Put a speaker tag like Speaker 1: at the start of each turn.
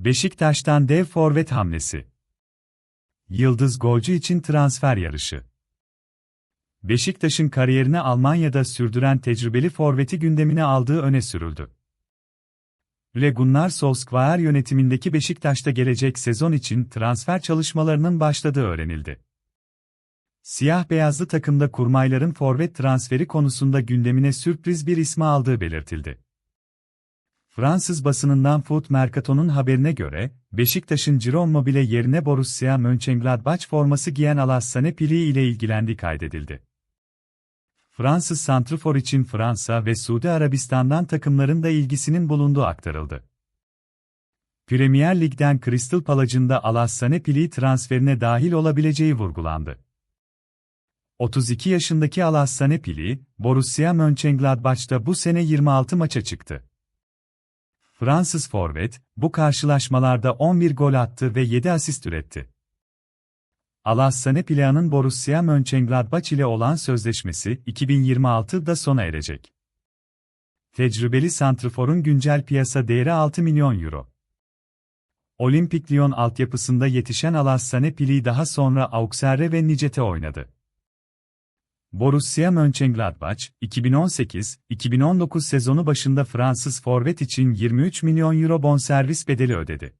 Speaker 1: Beşiktaş'tan dev forvet hamlesi. Yıldız golcü için transfer yarışı. Beşiktaş'ın kariyerini Almanya'da sürdüren tecrübeli forveti gündemine aldığı öne sürüldü. Ole Gunnar Solskjaer yönetimindeki Beşiktaş'ta gelecek sezon için transfer çalışmalarının başladığı öğrenildi. Siyah beyazlı takımda kurmayların forvet transferi konusunda gündemine sürpriz bir ismi aldığı belirtildi. Fransız basınından Foot Mercato'nun haberine göre, Beşiktaş'ın Jerome Mobile yerine Borussia Mönchengladbach forması giyen Alassane Pili ile ilgilendiği kaydedildi. Fransız santrfor için Fransa ve Suudi Arabistan'dan takımların da ilgisinin bulunduğu aktarıldı. Premier Lig'den Crystal Palace'ın da Alassane Pili transferine dahil olabileceği vurgulandı. 32 yaşındaki Alassane Pili, Borussia Mönchengladbach'ta bu sene 26 maça çıktı. Fransız forvet, bu karşılaşmalarda 11 gol attı ve 7 asist üretti. Alassane Pila'nın Borussia Mönchengladbach ile olan sözleşmesi 2026'da sona erecek. Tecrübeli santrforun güncel piyasa değeri 6 milyon euro. Olimpik Lyon altyapısında yetişen Alassane Pili daha sonra Auxerre ve Nicet'e oynadı. Borussia Mönchengladbach, 2018-2019 sezonu başında Fransız forvet için 23 milyon euro bonservis bedeli ödedi.